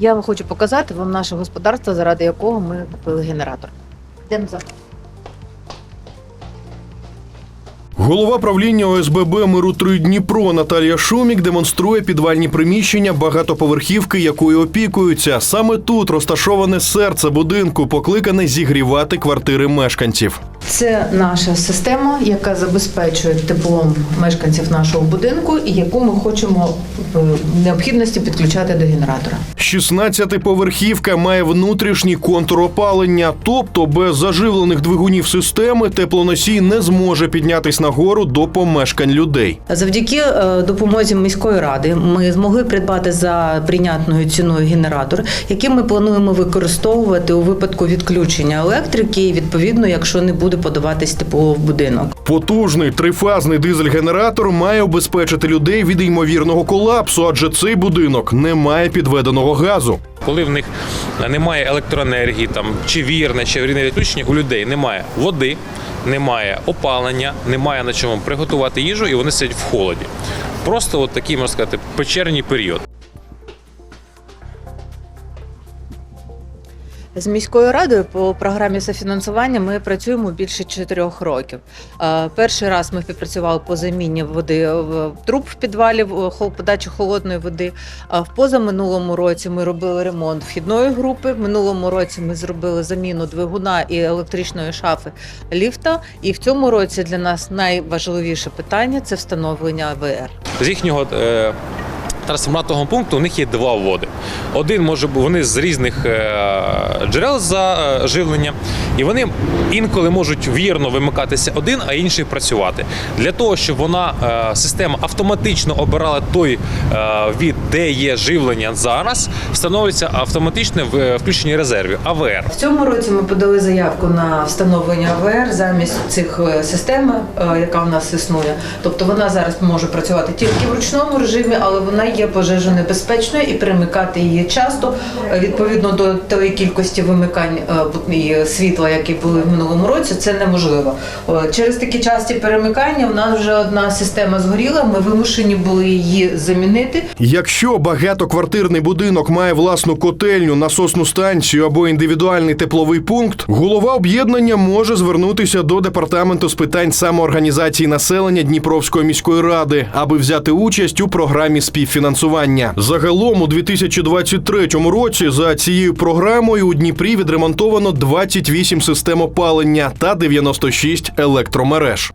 Я вам хочу показати вам наше господарство, заради якого ми купили генератор. Йдемо за. Голова правління ОСББ Миру 3 Дніпро Наталія Шумік демонструє підвальні приміщення багатоповерхівки, якою опікуються. Саме тут розташоване серце будинку, покликане зігрівати квартири мешканців. Це наша система, яка забезпечує теплом мешканців нашого будинку і яку ми хочемо в необхідності підключати до генератора. 16-поверхівка має внутрішній контур опалення, тобто без заживлених двигунів системи теплоносій не зможе піднятись нагору до помешкань людей. Завдяки е, допомозі міської ради ми змогли придбати за прийнятною ціною генератор, який ми плануємо використовувати у випадку відключення електрики, і відповідно, якщо не буде подаватись тепло в будинок. Потужний трифазний дизель-генератор має обезпечити людей від ймовірного колапсу, адже цей будинок не має підведеного газу. Коли в них немає електроенергії, там чи вірне, чи відключення, у людей немає води, немає опалення, немає на чому приготувати їжу, і вони сидять в холоді. Просто от такий, можна сказати, печерній період. З міською радою по програмі софінансування ми працюємо більше чотирьох років. Е, Перший раз ми співпрацювали по заміні води в труб в підвалі подачі холодної води. А в позаминулому році ми робили ремонт вхідної групи. В минулому році ми зробили заміну двигуна і електричної шафи ліфта. І в цьому році для нас найважливіше питання це встановлення АВР. З їхнього е, трансформаторного пункту у них є два води. Один може бути вони з різних е, джерел заживлення, і вони інколи можуть вірно вимикатися один, а інший працювати. Для того, щоб вона е, система автоматично обирала той е, від, де є живлення зараз, встановлюється автоматичне в- включення резервів АВР. В цьому році ми подали заявку на встановлення АВР замість цих е, системи, е, яка в нас існує. Тобто вона зараз може працювати тільки в ручному режимі, але вона є пожежонебезпечною і перемикати її часто е, відповідно до тої кількості вимикань е, які були в минулому році. Це неможливо. Через такі часті перемикання в нас вже одна система згоріла. Ми вимушені були її замінити. Якщо багатоквартирний будинок має власну котельню, насосну станцію або індивідуальний тепловий пункт, голова об'єднання може звернутися до департаменту з питань самоорганізації населення Дніпровської міської ради, аби взяти участь у програмі співфінансування. Загалом у 2023 році за цією програмою у Дніпрі відремонтовано 28 систем опалення та 96 електромереж.